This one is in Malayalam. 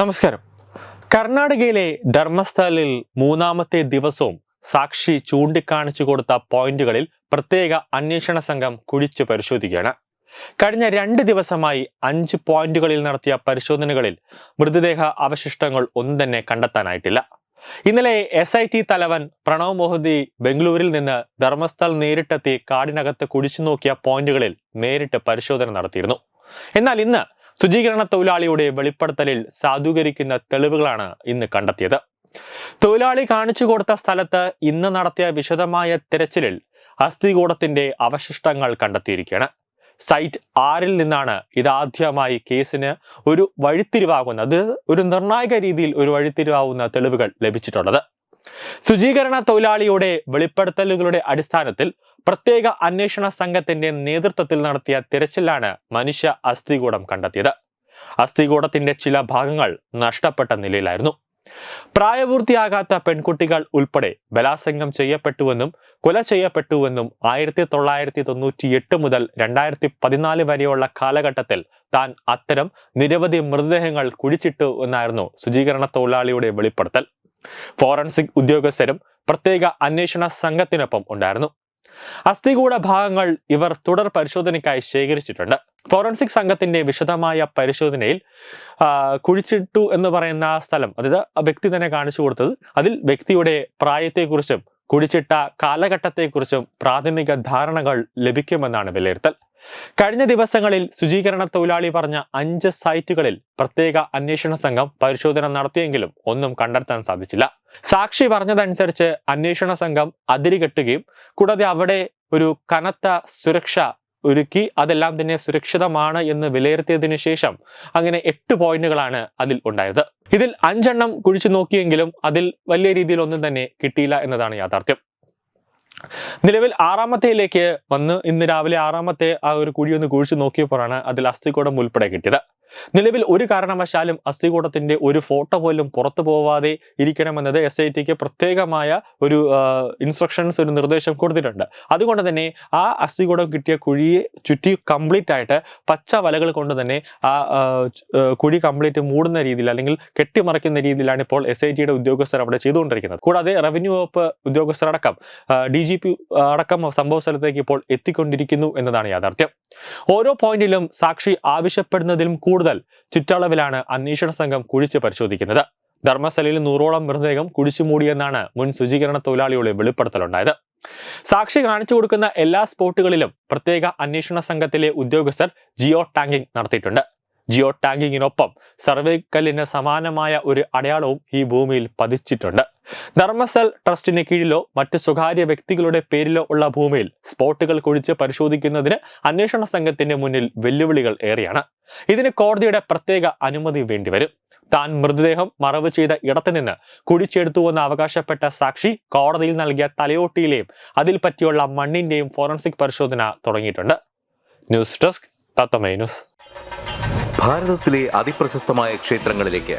നമസ്കാരം. കർണാടകയിലെ ധർമ്മസ്ഥലിൽ മൂന്നാമത്തെ ദിവസവും സാക്ഷി ചൂണ്ടിക്കാണിച്ചു കൊടുത്ത പോയിന്റുകളിൽ പ്രത്യേക അന്വേഷണ സംഘം കുഴിച്ചു പരിശോധിക്കുകയാണ്. കഴിഞ്ഞ രണ്ട് ദിവസമായി അഞ്ച് പോയിന്റുകളിൽ നടത്തിയ പരിശോധനകളിൽ മൃതദേഹ അവശിഷ്ടങ്ങൾ ഒന്നും തന്നെ കണ്ടെത്താനായിട്ടില്ല. ഇന്നലെ എസ് ഐ ടി തലവൻ പ്രണവ് മോഹന്തി ബംഗളൂരിൽ നിന്ന് ധർമ്മസ്ഥൽ നേരിട്ടെത്തി കാടിനകത്ത് കുഴിച്ചു നോക്കിയ പോയിന്റുകളിൽ നേരിട്ട് പരിശോധന നടത്തിയിരുന്നു. എന്നാൽ ഇന്ന് ശുചീകരണ തൊഴിലാളിയുടെ വെളിപ്പെടുത്തലിൽ സാധൂകരിക്കുന്ന തെളിവുകളാണ് ഇന്ന് കണ്ടെത്തിയത്. തൊഴിലാളി കാണിച്ചു കൊടുത്ത സ്ഥലത്ത് ഇന്ന് നടത്തിയ വിശദമായ തിരച്ചിലിൽ അസ്ഥികൂടത്തിന്റെ അവശിഷ്ടങ്ങൾ കണ്ടെത്തിയിരിക്കുകയാണ്. സൈറ്റ് ആറിൽ നിന്നാണ് ഇതാദ്യമായി കേസിന് ഒരു വഴിത്തിരിവാകുന്നത്. ഒരു നിർണായക രീതിയിൽ ഒരു വഴിത്തിരിവാകുന്ന തെളിവുകൾ ലഭിച്ചിട്ടുള്ളത്. ശുചീകരണ തൊഴിലാളിയുടെ വെളിപ്പെടുത്തലുകളുടെ അടിസ്ഥാനത്തിൽ പ്രത്യേക അന്വേഷണ സംഘത്തിന്റെ നേതൃത്വത്തിൽ നടത്തിയ തിരച്ചിലാണ് മനുഷ്യ അസ്ഥികൂടം കണ്ടെത്തിയത്. അസ്ഥികൂടത്തിന്റെ ചില ഭാഗങ്ങൾ നഷ്ടപ്പെട്ട നിലയിലായിരുന്നു. പ്രായപൂർത്തിയാകാത്ത പെൺകുട്ടികൾ ഉൾപ്പെടെ ബലാത്സംഗം ചെയ്യപ്പെട്ടുവെന്നും കൊല ചെയ്യപ്പെട്ടുവെന്നും ആയിരത്തി തൊള്ളായിരത്തി തൊണ്ണൂറ്റി എട്ട് മുതൽ രണ്ടായിരത്തി പതിനാല് വരെയുള്ള കാലഘട്ടത്തിൽ താൻ അത്തരം നിരവധി മൃതദേഹങ്ങൾ കുഴിച്ചിട്ടു എന്നായിരുന്നു ശുചീകരണ തൊഴിലാളിയുടെ വെളിപ്പെടുത്തൽ. ഫോറൻസിക് ഉദ്യോഗസ്ഥരും പ്രത്യേക അന്വേഷണ സംഘത്തിനൊപ്പം ഉണ്ടായിരുന്നു. അസ്ഥികൂട ഭാഗങ്ങൾ ഇവർ തുടർ പരിശോധനയ്ക്കായി ശേഖരിച്ചിട്ടുണ്ട്. ഫോറൻസിക് സംഘത്തിന്റെ വിശദമായ പരിശോധനയിൽ കുഴിച്ചിട്ടു എന്ന് പറയുന്ന സ്ഥലം അതായത് ആ വ്യക്തി തന്നെ കാണിച്ചു കൊടുത്തത് അതിൽ വ്യക്തിയുടെ പ്രായത്തെക്കുറിച്ചും കുഴിച്ചിട്ട കാലഘട്ടത്തെക്കുറിച്ചും പ്രാഥമിക ധാരണകൾ ലഭിക്കുമെന്നാണ് വിലയിരുത്തൽ. കഴിഞ്ഞ ദിവസങ്ങളിൽ ശുചീകരണ തൊഴിലാളി പറഞ്ഞ അഞ്ച് സൈറ്റുകളിൽ പ്രത്യേക അന്വേഷണ സംഘം പരിശോധന നടത്തിയെങ്കിലും ഒന്നും കണ്ടെത്താൻ സാധിച്ചില്ല. സാക്ഷി പറഞ്ഞതനുസരിച്ച് അന്വേഷണ സംഘം അതിരുകെട്ടുകയും കൂടാതെ അവിടെ ഒരു കനത്ത സുരക്ഷ ഒരുക്കി അതെല്ലാം തന്നെ സുരക്ഷിതമാണ് എന്ന് വിലയിരുത്തിയതിന് ശേഷം അങ്ങനെ എട്ട് പോയിന്റുകളാണ് അതിൽ ഉണ്ടായത്. ഇതിൽ അഞ്ചെണ്ണം കുഴിച്ചു നോക്കിയെങ്കിലും അതിൽ വലിയ രീതിയിൽ ഒന്നും തന്നെ കിട്ടിയില്ല എന്നതാണ് യാഥാർത്ഥ്യം. നിലവിൽ ആറാമത്തേലേക്ക് വന്ന് ഇന്ന് രാവിലെ ആറാമത്തെ ആ ഒരു കുഴി ഒന്ന് കുഴിച്ചു നോക്കിയപ്പോഴാണ് അതിൽ അസ്ഥികൂടം ഉൾപ്പെടെ കിട്ടിയത്. നിലവിൽ ഒരു കാരണവശാലും അസ്ഥികൂടത്തിന്റെ ഒരു ഫോട്ടോ പോലും പുറത്തു പോവാതെ ഇരിക്കണമെന്നത് എസ് ഐ ടിക്ക് പ്രത്യേകമായ ഒരു ഇൻസ്ട്രക്ഷൻസ് ഒരു നിർദ്ദേശം കൊടുത്തിട്ടുണ്ട്. അതുകൊണ്ട് തന്നെ ആ അസ്ഥികൂടം കിട്ടിയ കുഴിയെ ചുറ്റി കംപ്ലീറ്റ് ആയിട്ട് പച്ച വലകൾ കൊണ്ട് തന്നെ ആ കുഴി കംപ്ലീറ്റ് മൂടുന്ന രീതിയിൽ അല്ലെങ്കിൽ കെട്ടിമറയ്ക്കുന്ന രീതിയിലാണ് ഇപ്പോൾ എസ് ഐ ടിയുടെ ഉദ്യോഗസ്ഥർ അവിടെ ചെയ്തുകൊണ്ടിരിക്കുന്നത്. കൂടാതെ റവന്യൂ വകുപ്പ് ഉദ്യോഗസ്ഥരടക്കം ഡി ജി പി അടക്കം സംഭവ സ്ഥലത്തേക്ക് ഇപ്പോൾ എത്തിക്കൊണ്ടിരിക്കുന്നു എന്നതാണ് യാഥാർത്ഥ്യം. ഓരോ പോയിന്റിലും സാക്ഷി ആവശ്യപ്പെടുന്നതിലും കൂടുതൽ ചുറ്റളവിലാണ് അന്വേഷണ സംഘം കുഴിച്ച് പരിശോധിക്കുന്നത്. ധർമ്മസ്ഥലയിൽ നൂറോളം മൃതദേഹം കുഴിച്ചു മൂടിയെന്നാണ് മുൻ ശുചീകരണ തൊഴിലാളിയുടെ വെളിപ്പെടുത്തലുണ്ടായത്. സാക്ഷി കാണിച്ചു കൊടുക്കുന്ന എല്ലാ സ്പോട്ടുകളിലും പ്രത്യേക അന്വേഷണ സംഘത്തിലെ ഉദ്യോഗസ്ഥർ ജിയോ ടാങ്കിംഗ് നടത്തിയിട്ടുണ്ട്. ജിയോ ടാങ്കിങ്ങിനൊപ്പം സർവേക്കല്ലിന് സമാനമായ ഒരു അടയാളവും ഈ ഭൂമിയിൽ പതിച്ചിട്ടുണ്ട്. ധർമ്മസ്ഥൽ ട്രസ്റ്റിന് കീഴിലോ മറ്റ് സ്വകാര്യ വ്യക്തികളുടെ പേരിലോ ഉള്ള ഭൂമിയിൽ സ്പോട്ടുകൾ കുഴിച്ച് പരിശോധിക്കുന്നതിന് അന്വേഷണ സംഘത്തിന്റെ മുന്നിൽ വെല്ലുവിളികൾ ഏറെയാണ്. ഇതിന് കോടതിയുടെ പ്രത്യേക അനുമതി വേണ്ടിവരും. താൻ മൃതദേഹം മറവ് ചെയ്ത ഇടത്തു നിന്ന് കുഴിച്ചെടുത്തുവെന്ന് അവകാശപ്പെട്ട സാക്ഷി കോടതിയിൽ നൽകിയ തലയോട്ടിയിലെയും അതിൽ പറ്റിയുള്ള മണ്ണിന്റെയും ഫോറൻസിക് പരിശോധന തുടങ്ങിയിട്ടുണ്ട്. ന്യൂസ് ഡെസ്ക് ഭാരതത്തിലെ അതിപ്രശസ്തമായ ക്ഷേത്രങ്ങളിലേക്ക്